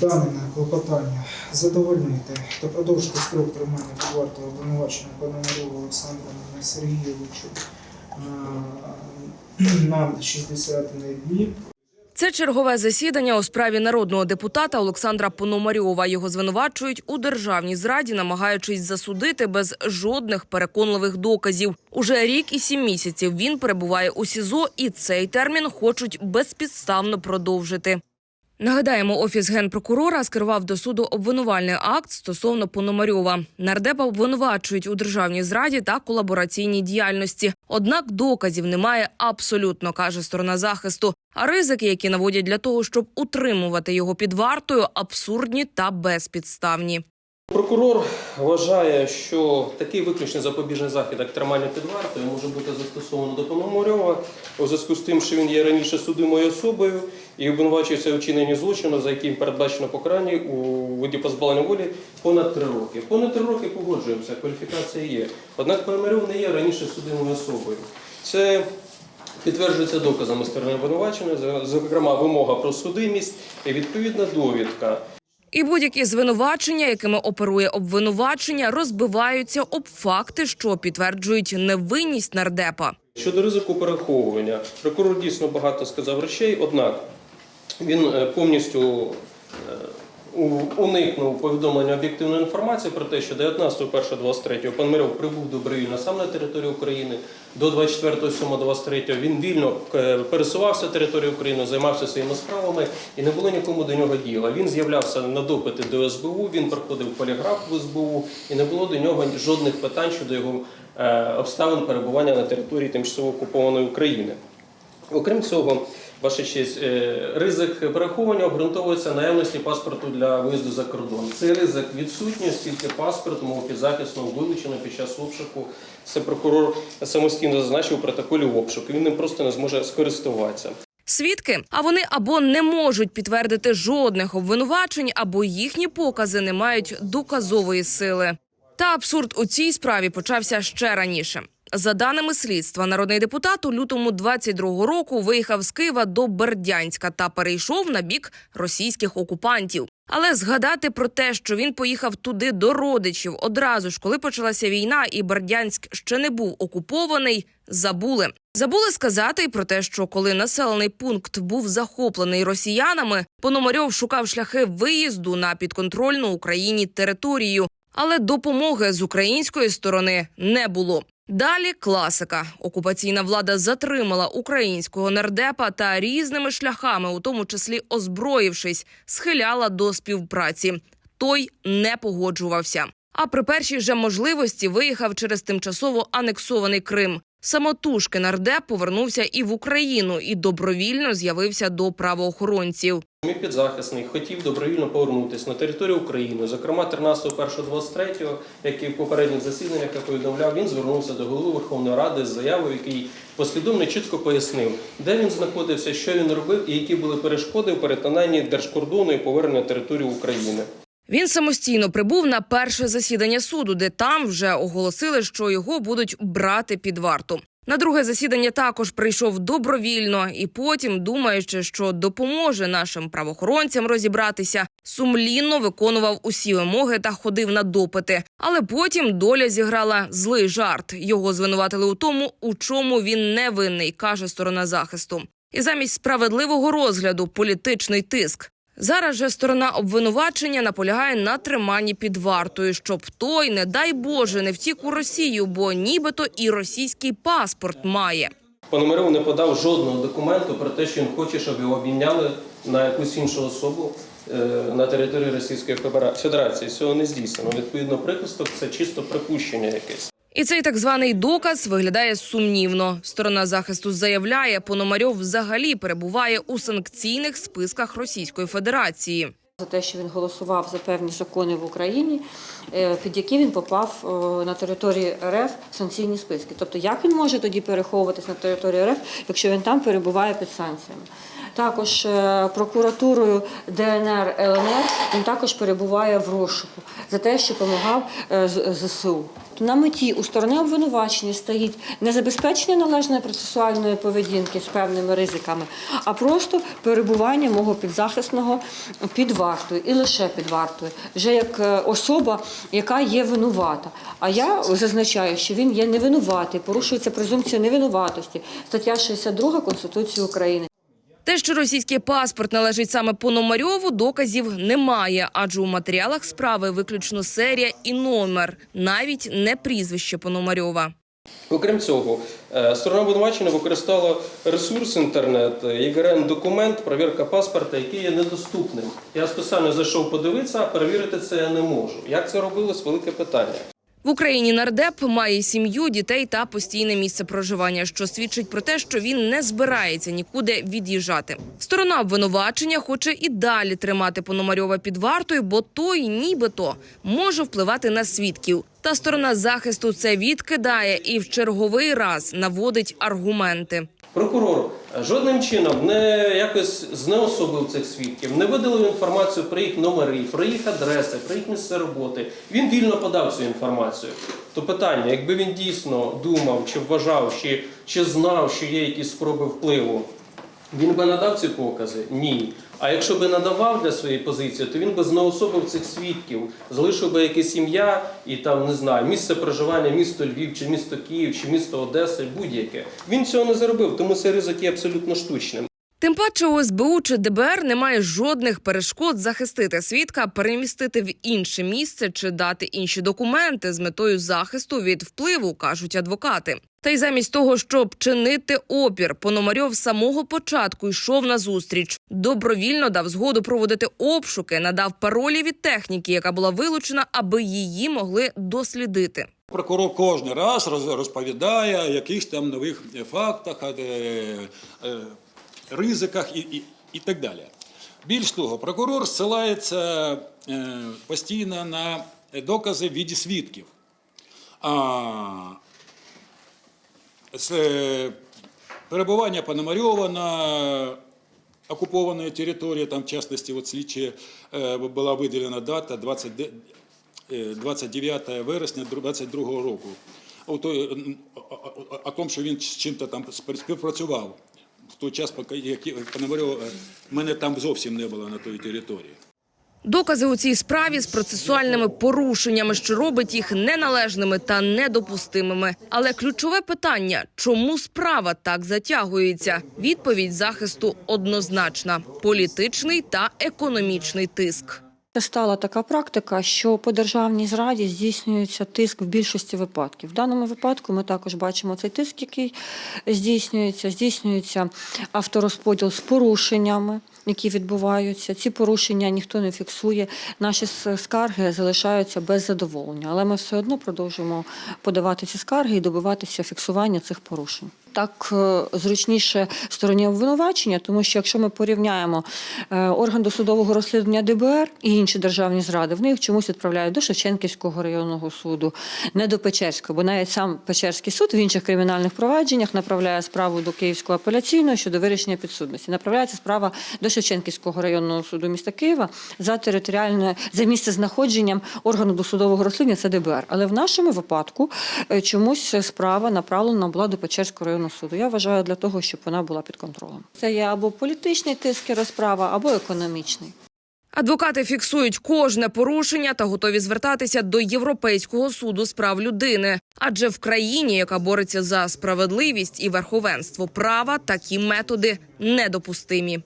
дане клопотання задовольнити та продовжити строк тримання під вартою обвинуваченого Пономарьова Олександру Сергійовичу на 60 днів Це чергове засідання у справі народного депутата Олександра Пономарьова. Його звинувачують у державній зраді, намагаючись засудити без жодних переконливих доказів. Уже рік і сім місяців він перебуває у СІЗО, і цей термін хочуть безпідставно продовжити. Нагадаємо, офіс генпрокурора скерував до суду обвинувальний акт стосовно Пономарьова. Нардепа обвинувачують у державній зраді та колабораційній діяльності. Однак доказів немає абсолютно, каже сторона захисту. А ризики, які наводять для того, щоб утримувати його під вартою, абсурдні та безпідставні. Прокурор вважає, що такий виключний запобіжний захід, як тримання під вартою, може бути застосовано до Пономарьова у зв'язку з тим, що він є раніше судимою особою і обвинувачується у вчиненні злочину, за яким передбачено покарання у виді позбавлення волі понад три роки. Понад три роки погоджуємося, кваліфікація є. Однак Пономарьов не є раніше судимою особою. Це підтверджується доказами сторони обвинуваченої, зокрема вимога про судимість і відповідна довідка. І будь-які звинувачення, якими оперує обвинувачення, розбиваються об факти, що підтверджують невинність нардепа. Щодо ризику переховування, прокурор дійсно багато сказав речей, однак він е, повністю е, уникнув повідомлення об'єктивної інформації про те, що 19.01.23 пан Миров прибув добровільно сам на територію України. До 24.07.23 він вільно е, пересувався територією України, займався своїми справами і не було нікому до нього діла. Він з'являвся на допити до СБУ, він проходив поліграф в СБУ, і не було до нього жодних питань щодо його е, обставин перебування на території тимчасово окупованої України. Окрім цього, ваша честь, е, ризик переховування обґрунтовується наявності паспорту для виїзду за кордон. Цей ризик відсутній, оскільки паспорт мого підзахисного вилучено під час обшуку. Це прокурор самостійно зазначив у протоколі обшуку. Він ним просто не зможе скористуватися. Свідки, а вони або не можуть підтвердити жодних обвинувачень, або їхні покази не мають доказової сили. Та абсурд у цій справі почався ще раніше. За даними слідства, народний депутат у лютому 22-го року виїхав з Києва до Бердянська та перейшов на бік російських окупантів. Але згадати про те, що він поїхав туди до родичів одразу ж, коли почалася війна, і Бердянськ ще не був окупований, забули. Забули сказати про те, що коли населений пункт був захоплений росіянами, Пономарьов шукав шляхи виїзду на підконтрольну Україні територію, але допомоги з української сторони не було. Далі класика. Окупаційна влада затримала українського нардепа та різними шляхами, у тому числі озброївшись, схиляла до співпраці. Той не погоджувався. А при першій же можливості виїхав через тимчасово анексований Крим. Самотужки нардеп повернувся і в Україну і добровільно з'явився до правоохоронців. Мій підзахисний хотів добровільно повернутися на територію України. Зокрема, 13.01.23, як і в попередніх засіданнях я повідомляв, він звернувся до голови Верховної Ради з заявою, який послідовно чітко пояснив, де він знаходився, що він робив і які були перешкоди в перетинанні держкордону і повернення на територію України. Він самостійно прибув на перше засідання суду, де там вже оголосили, що його будуть брати під варту. На друге засідання також прийшов добровільно і потім, думаючи, що допоможе нашим правоохоронцям розібратися, сумлінно виконував усі вимоги та ходив на допити. Але потім доля зіграла злий жарт. Його звинуватили у тому, у чому він не винний, каже сторона захисту. І замість справедливого розгляду політичний тиск. Зараз же сторона обвинувачення наполягає на триманні під вартою, щоб той, не дай Боже, не втік у Росію, бо нібито і російський паспорт має. Пономарьов не подав жодного документу про те, що він хоче, щоб його обміняли на якусь іншу особу е, на території Російської Федерації. Цього не здійснено. Відповідно, припусток це чисто припущення якесь. І цей так званий доказ виглядає сумнівно. Сторона захисту заявляє, Пономарьов взагалі перебуває у санкційних списках Російської Федерації. За те, що він голосував за певні закони в Україні, е, під які він попав е, на території РФ санкційні списки. Тобто, як він може тоді переховуватись на території РФ, якщо він там перебуває під санкціями? Також е, прокуратурою ДНР ЛНР він також перебуває в розшуку за те, що допомагав ЗСУ. На меті у сторони обвинувачення стоїть не забезпечення належної процесуальної поведінки з певними ризиками, а просто перебування мого підзахисного під вартою і лише під вартою, вже як е, особа, яка є винувата. А я зазначаю, що він є невинуватий, порушується презумпція невинуватості, стаття 62 Конституції України. Те, що російський паспорт належить саме Пономарьову, доказів немає, адже у матеріалах справи виключно серія і номер, навіть не прізвище Пономарьова. Окрім цього, е, сторона обвинувачення використала ресурс інтернет, ЄГРН документ, провірка паспорта, який є недоступним. Я спеціально зайшов подивитися, а перевірити це я не можу. Як це робилось? Велике питання. В Україні нардеп має сім'ю, дітей та постійне місце проживання, що свідчить про те, що він не збирається нікуди від'їжджати. Сторона обвинувачення хоче і далі тримати Пономарьова під вартою, бо той, нібито, може впливати на свідків. Та сторона захисту це відкидає і в черговий раз наводить аргументи. Прокурор жодним чином не якось знеособив цих свідків, не видалив інформацію про їх номери, про їх адреси, про їх місце роботи. Він вільно подав цю інформацію. То питання, якби він дійсно думав, чи вважав, чи, чи знав, що є якісь спроби впливу, він би надав ці покази? Ні. А якщо би надавав для своєї позиції, то він би знеособив цих свідків, залишив би якесь ім'я і там не знаю, місце проживання, місто Львів, чи місто Київ, чи місто Одеса, будь-яке. Він цього не зробив, тому цей ризик є абсолютно штучним. Тим паче у СБУ чи ДБР немає жодних перешкод захистити свідка, перемістити в інше місце чи дати інші документи з метою захисту від впливу, кажуть адвокати. Та й замість того, щоб чинити опір, Пономарьов з самого початку йшов на зустріч. Добровільно дав згоду проводити обшуки, надав паролі від техніки, яка була вилучена, аби її могли дослідити. Прокурор кожен раз роз- розповідає якихось там нових фактах, е, е, ризиках і, і, і так далі. Більш того, прокурор ссилається е, постійно на докази в віді свідків. А е, перебування Пономарьова на окупованій території, там, в частності, от слідчі е, була виділена дата 20, е, 29 вересня 22 року. О, той, м, о- о- о тому, що він з чим-то там спів- співпрацював. В той час, поки Пономарьова, е, мене там зовсім не було на тій території. Докази у цій справі з процесуальними порушеннями, що робить їх неналежними та недопустимими. Але ключове питання: чому справа так затягується? Відповідь захисту однозначна: політичний та економічний тиск. Це стала така практика, що по державній зраді здійснюється тиск в більшості випадків. В даному випадку ми також бачимо цей тиск, який здійснюється. Здійснюється авторозподіл з порушеннями, які відбуваються. Ці порушення ніхто не фіксує. Наші скарги залишаються без задоволення, але ми все одно продовжуємо подавати ці скарги і добиватися фіксування цих порушень. Так е, зручніше стороні обвинувачення, тому що якщо ми порівняємо е, орган досудового розслідування ДБР і інші державні зради, вони їх чомусь відправляють до Шевченківського районного суду, не до Печерського, бо навіть сам Печерський суд в інших кримінальних провадженнях направляє справу до Київського апеляційного щодо вирішення підсудності. Направляється справа до Шевченківського районного суду міста Києва за територіальне за місце знаходженням органу досудового розслідування це ДБР. Але в нашому випадку е, чомусь справа направлена була до Печерського районного суду. Я вважаю для того, щоб вона була під контролем. Це є або політичний тиск і розправа, або економічний. Адвокати фіксують кожне порушення та готові звертатися до Європейського суду з прав людини. Адже в країні, яка бореться за справедливість і верховенство права, такі методи недопустимі.